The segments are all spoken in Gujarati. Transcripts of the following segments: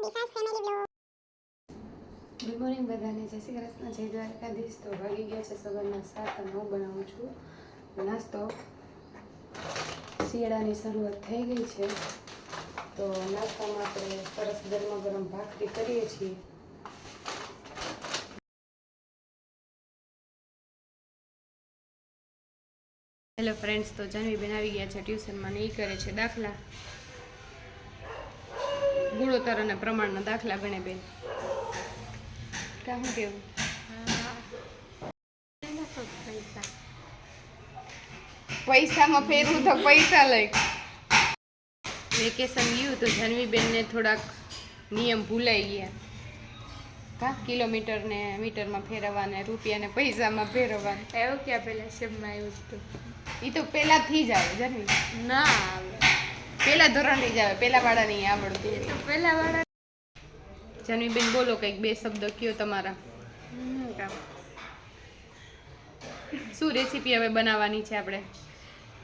ગુડ મોર્નિંગ બધાને. જય શ્રી કૃષ્ણ. જય દ્વારકાધીશ. તો વાગી ગયા છે સવારના સાત અને બનાવું છું. નાસ્તો. શિયાળાની શરૂઆત થઈ ગઈ છે. તો નાસ્તામાં આપણે સરસ ગરમા ગરમ ભાખરી કરીએ છીએ. હેલો ફ્રેન્ડ્સ તો જાનવી બનાવી ગયા છે, ટ્યુશનમાં ને એ કરે છે દાખલા. ગુણોત્તર અને પ્રમાણના દાખલા ગણે બેન. કા કેવું? પૈસામાં ફેરવું તો પૈસા લઈ. વેકેશન ગયું તો જાનવીબેનને થોડાક નિયમ ભૂલાઈ ગયા. કા? કિલોમીટર ને મીટરમાં ફેરવવા રૂપિયાને રૂપિયા ને પૈસામાં ફેરવવા એવું ક્યાં પેલા શેમમાં આવ્યું હતું? એ તો પહેલાથી જ આવે જાનવી ના આવે. પહેલા ધોરણથી જ આવે પેલા વાળા નહીં આવડતું તો પેલા વાળા જાનવીબેન બોલો કંઈક બે શબ્દ કયો તમારા? શું રેસીપી હવે બનાવવાની છે આપણે?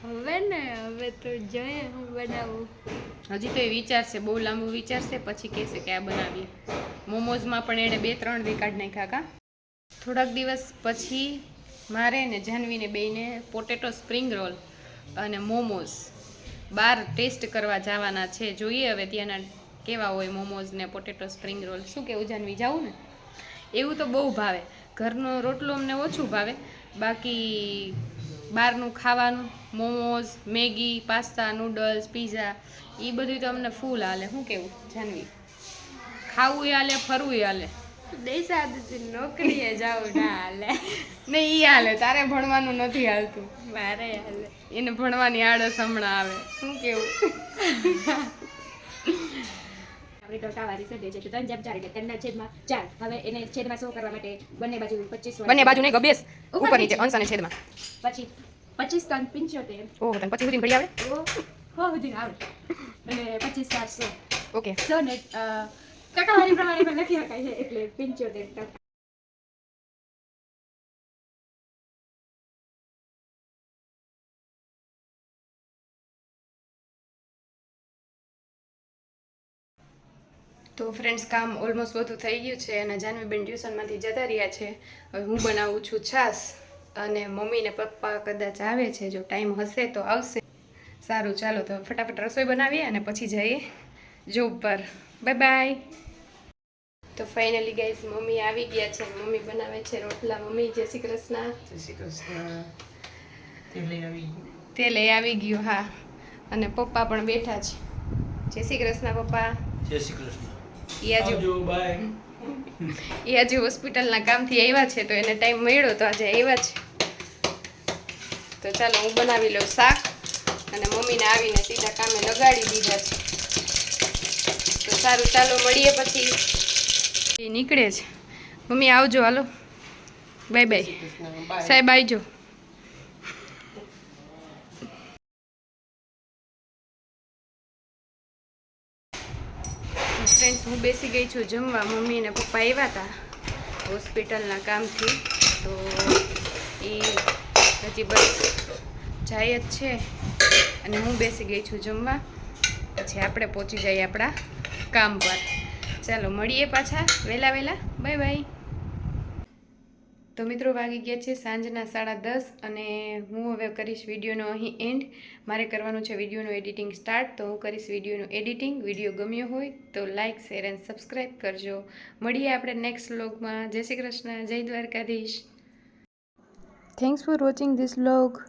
હવે ને હવે તો જોઈએ હું બનાવું. હજી તો એ વિચારશે બહુ લાંબુ વિચારશે પછી કહેશે કે આ બનાવીએ. મોમોઝમાં પણ એણે બે ત્રણ દી કાઢી નાખ્યા કા? થોડાક દિવસ પછી મારે ને જાનવીને બેને પોટેટો સ્પ્રિંગ રોલ અને મોમોઝ. બહાર ટેસ્ટ કરવા જવાના છે. જોઈએ હવે ત્યાંના કેવા હોય મોમોઝ ને પોટેટો સ્પ્રિંગ રોલ. શું કેવું જાણવી જાવું ને? એવું તો બહુ ભાવે. ઘરનો રોટલો અમને ઓછું ભાવે. બાકી બહારનું ખાવાનું, momos, Maggi, pasta, noodles, pizza એ બધું તો અમને ફૂલ હાલે. શું કેવું? જાનવી? ખાવું હાલે, ફરવું હાલે. દેશાદથી નોકરીએ જાઉં ના હાલે. ને એ હાલે તારે ભણવાનું નથી હાલતું. મારે હાલે. એને ભણવાની આળસ હમણાં આવે. શું કેવું? આપણે ટોટાવાળી સર્જે છે તો ત્રણ જેમ ચાર એટલે ત્રણના છેદમાં ચાર. હવે એને છેદમાં સો કરવા માટે બંને બાજુ પચીસ બંને બાજુ નહીં બેસ ઉપર નીચે અંશ અને છેદમાં. પછી પચીસ ત્રણ પંચોતેર. ઓહો તને પછી સુધી ઘડી આવે? ઓ હો સુધી આવે. અને પચીસ ચાર સો ઓકે. સો ને ટકાવારી પ્રમાણે પણ લખી શકાય છે એટલે પંચોતેર ટકા તો ફ્રેન્ડ્સ કામ ઓલમોસ્ટ બધું થઈ ગયું છે અને જાનવીબેન ટ્યુશનમાંથી જતા રહ્યા છે. હવે હું બનાવું છું છાશ અને મમ્મી ને પપ્પા કદાચ આવે છે, જો ટાઈમ હશે તો આવશે. સારું, ચાલો તો ફટાફટ રસોઈ બનાવીએ અને પછી જઈએ જોબ પર. બાય બાય તો ફાઇનલી ગાઈસ મમ્મી આવી ગયા છે. મમ્મી બનાવે છે રોટલા. મમ્મી જય શ્રી કૃષ્ણ. જય શ્રી કૃષ્ણ. તે લઈ આવી ગયું. તે લઈ આવી ગયું હા. અને પપ્પા પણ બેઠા છે. જય શ્રી કૃષ્ણ પપ્પા. જય શ્રી કૃષ્ણ. એ આજે હોસ્પિટલના કામથી આવ્યા છે તો એને ટાઈમ મળ્યો તો આજે આવ્યા છે. તો ચાલો હું બનાવી લઉં શાક. અને મમ્મીને આવીને સીધા કામે લગાડી દીધા છે. તો સારું ચાલો મળીએ પછી. એ નીકળે છે. મમ્મી, આવજો, હાલો. Bye bye. સાહેબ, આવજો. ફ્રેન્ડ્સ હું બેસી ગઈ છું જમવા. મમ્મી અને પપ્પા આવ્યા હતા હોસ્પિટલના કામથી. તો એ હજી બસ જાય જ છે. અને હું બેસી ગઈ છું જમવા. પછી આપણે પહોંચી જઈએ આપણા કામ પર. ચાલો, મળીએ પાછા. વહેલા વહેલા બાય બાય. તો મિત્રો વાગી ગયા છે સાંજના સાડા દસ અને હું હવે કરીશ વિડીયોનો અહીં એન્ડ મારે કરવાનું છે વિડીયોનું એડિટિંગ સ્ટાર્ટ તો હું કરીશ વિડીયોનું એડિટિંગ. વીડિયો ગમ્યો હોય તો લાઇક શેર એન્ડ સબસ્ક્રાઈબ કરજો. મળીએ આપણે નેક્સ્ટ વ્લોગમાં જય શ્રી કૃષ્ણ. જય Dwarkadhish. Thanks for watching this vlog